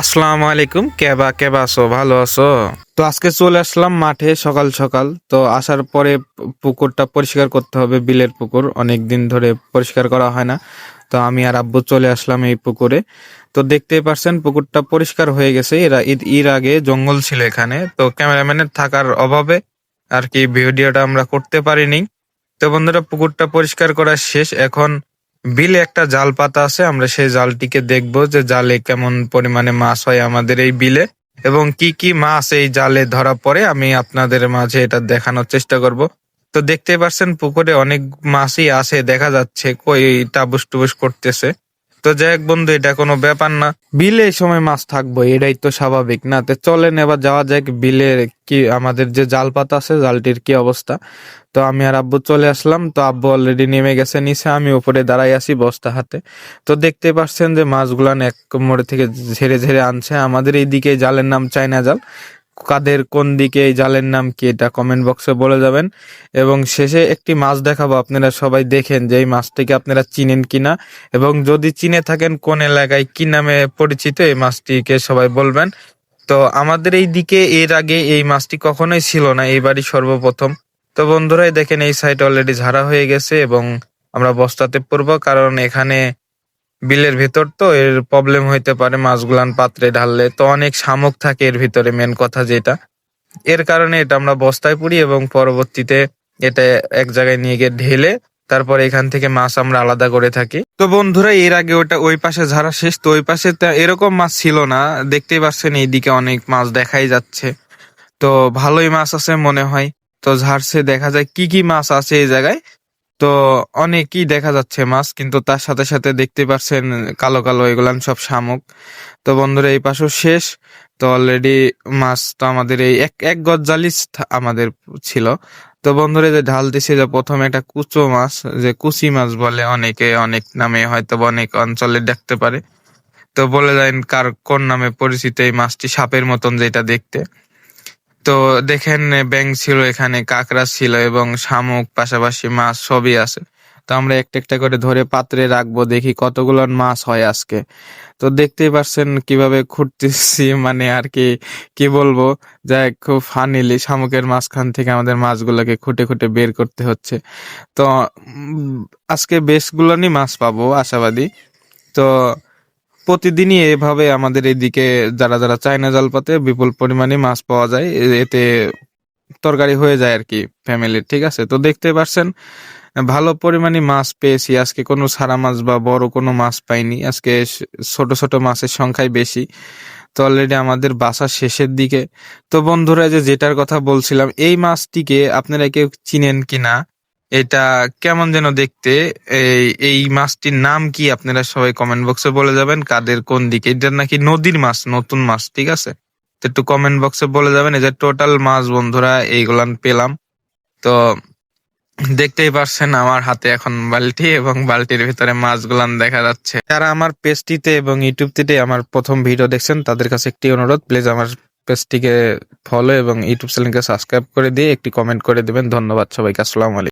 আসসালামু আলাইকুম। কেবা কেবা আছো? ভালো আছো? তো আজকে চলে আসলাম মাঠে সকাল সকাল। তো আসার পরে পুকুরটা পরিষ্কার করতে হবে, বিলের পুকুর। অনেক দিন ধরে পরিষ্কার করা হয় না। তো আমি আর আব্বু চলে আসলাম এই পুকুরে। তো দেখতেই পারছেন, পুকুরটা পরিষ্কার হয়ে গেছে। এরা ঈদ- এর আগে জঙ্গল ছিল এখানে। তো ক্যামেরাম্যানের থাকার অভাবে আর কি ভিডিওটা আমরা করতে পারিনি। তো বন্ধুরা, পুকুরটা পরিষ্কার করা শেষ। এখন বিলে একটা জাল পাতা আছে, আমরা সেই জালটিকে দেখব যে জালে কেমন পরিমাণে মাছ হয় আমাদের এই বিলে এবং কি কি মাছ এই জালে ধরা পড়ে, আমি আপনাদের মাঝে এটা দেখানোর চেষ্টা করব। তো দেখতে পাচ্ছেন পুকুরে অনেক মাছই আছে, দেখা যাচ্ছে কই টাবুস টুবুস করতেছে। তো যাই হোক বন্ধু, এটা কোনো ব্যাপার না। বিলে এই সময় মাছ থাকব, এটাই তো স্বাভাবিক। না, তো চলেন, এবার যাওয়া যাক বিলে কি আমাদের যে জাল পাতা আছে, জালটির কি অবস্থা। তো আমি আর আব্বু চলে আসলাম, তো আব্বু অলরেডি নেমে গেছে নিচে, আমি উপরে দাঁড়াই আছি বস্তা হাতে। তো দেখতে পাচ্ছেন যে মাছগুলান এক মোড়ে থেকে ঝেড়ে ঝেড়ে আনছে, আমাদের এই দিকে জালের নাম চায়না জাল। কাদের কোন দিকে এই জালের নাম কি এটা কমেন্ট বক্সে বলে যাবেন। এবং শেষে একটি মাছ দেখাবো, আপনারা সবাই দেখেন যে এই মাছটিকে আপনারা চিনেন কিনা। এবং যদি চিনে থাকেন কোন এলাকায় কি নামে পরিচিত, এই মাছটিকে সবাই বলবেন। তো আমাদের এই দিকে, এর আগে এই মাছটি কখনোই ছিল না এইবারই সর্বপ্রথম। তো বন্ধুরাই দেখেন এই সাইড অলরেডি ঝাড়া হয়ে গেছে এবং আমরা বস্তাতে পড়ব, কারণ এখানে বিলের ভেতর তো এর প্রবলেম হইতে পারে মাছগুলান পাত্রে ঢাললে। তো অনেক শামুক থাকে এর ভিতরে মেন কথা যেটা। এর কারণে এটা আমরা বস্তায় পুরি এবং পরবর্তীতে এটা এক জায়গায় নিয়ে গিয়ে ঢেলে তারপর এখান থেকে মাছ আমরা আলাদা করে থাকি। তো বন্ধুরা, এর আগে ওটা ওই পাশে ঝাড়া শেষ, তো ওই পাশে এরকম মাছ ছিল না। দেখতেই পাচ্ছেন এইদিকে অনেক মাছ দেখাই যাচ্ছে। তো ভালোই মাছ আছে মনে হয়। তো ঝাড়ছে, দেখা যায় কি কি মাছ আছে এই জায়গায়। তো অনেকই দেখা যাচ্ছে মাছ, কিন্তু তার সাথে সাথে দেখতে পাচ্ছেন কালো কালো এগুলান সব শামুক। তো বন্ধুরা, এই পাশও শেষ। তো অলরেডি মাছ তো আমাদের এই এক এক গজ আমাদের ছিল। তো বন্ধুরা যে ঢালতেছে যে প্রথমে একটা কুচো মাছ, যে কুচি মাছ বলে অনেকে অনেক নামে হয়তো অনেক অঞ্চলে দেখতে পারে। তো বলে দেন কার কোন নামে পরিচিত এই মাছটি সাপের মতন যেটা দেখতে। তো দেখেন ব্যাং ছিল এখানে, কাঁকড়া ছিল এবং শামুক, পাশাপাশি মাছ সবই আছে। তো আমরা একটা একটা করে ধরে পাত্রে রাখব, দেখি কতগুলো মাছ হয় আজকে। তো দেখতেই পারছেন কীভাবে খুঁড়তেছি মানে আর কি কি বলব? যাই খুব ফানিলি, শামুকের মাঝখান থেকে আমাদের মাছগুলোকে খুঁটে খুঁটে বের করতে হচ্ছে। তো আজকে বেশগুলোনি মাছ পাবো, আশাবাদী। তো প্রতিদিনই এভাবে আমাদের এইদিকে যারা যারা চায়না জাল পাতে বিপুল পরিমাণে মাছ পাওয়া যায় এতে তরকারি হয়ে যায় আর কি ফ্যামিলির ঠিক আছে? তো দেখতে পারছেন, ভালো পরিমাণে মাছ পেয়েছি। আজকে কোনো সারা মাছ বা বড় কোনো মাছ পাইনি। আজকে ছোট ছোট মাছের সংখ্যাই বেশি। তো অলরেডি আমাদের বাসার শেষের দিকে। তো বন্ধুরা যে যেটার কথা বলছিলাম, এই মাছটিকে আপনারা কেউ চিনেন কিনা? এটা কেমন যেন দেখতে? এই এই মাছটির নাম কি আপনারা সবাই কমেন্ট বক্সে বলে যাবেন? কাদের কোন দিকে? এটা নাকি নদীর মাছ, নতুন মাছ, ঠিক আছে? তো একটু কমেন্ট বক্সে বলে যাবেন, এই যে টোটাল মাছ বন্ধুরা এইগুলান পেলাম। তো দেখতেই পারছেন আমার হাতে এখন বালতি এবং বালতির ভিতরে মাছগুলান দেখা যাচ্ছে। যারা আমার পেজটিতে এবং ইউটিউবটিতে আমার প্রথম ভিডিও দেখছেন, তাদের কাছে একটি অনুরোধ প্লিজ আমার পেজটিকে ফলো এবং ইউটিউব চ্যানেলকে সাবস্ক্রাইব করে দিয়ে একটি কমেন্ট করে দেবেন। ধন্যবাদ সবাইকে, আসসালামু আলাইকুম।